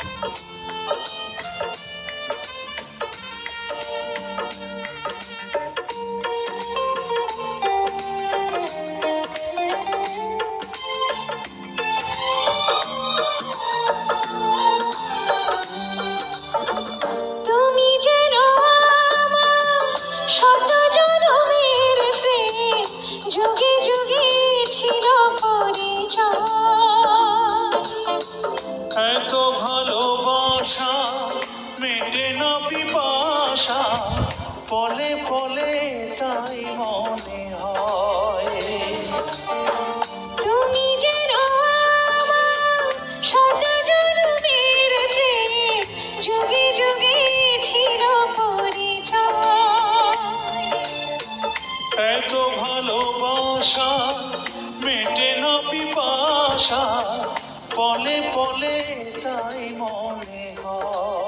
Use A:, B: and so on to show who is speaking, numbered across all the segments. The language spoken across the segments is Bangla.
A: Thank you. মেটে না পিপাসা পলে পলে তাই মনে হয়।
B: তুমি যেন আমার শত জনমের প্রেম যুগে যুগে ছিল পরিচয়।
A: এত ভালোবাসা মেটে না পিপাসা পলে পলে তাই মনে হয়।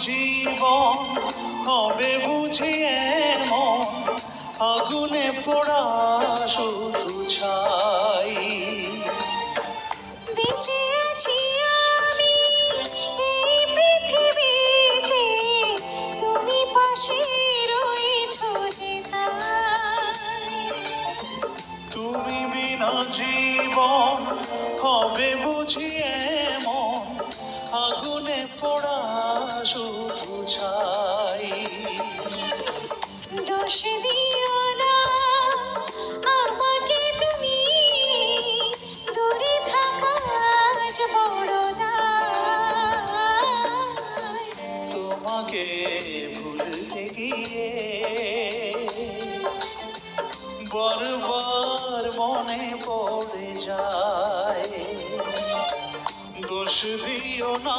A: জীবন হবে বুঝি এমন আগুনে পোড়া শুধু ছাই।
B: তুমি
A: বিনা জীবন হবে বুঝি শুধু ছাই
B: দোষ দিও না আমাকে তুমি দূরে থাকা আজ বড়
A: তোমাকে ভুলতে গিয়ে বারবার মনে পড়ে যায়। দোষ দিও না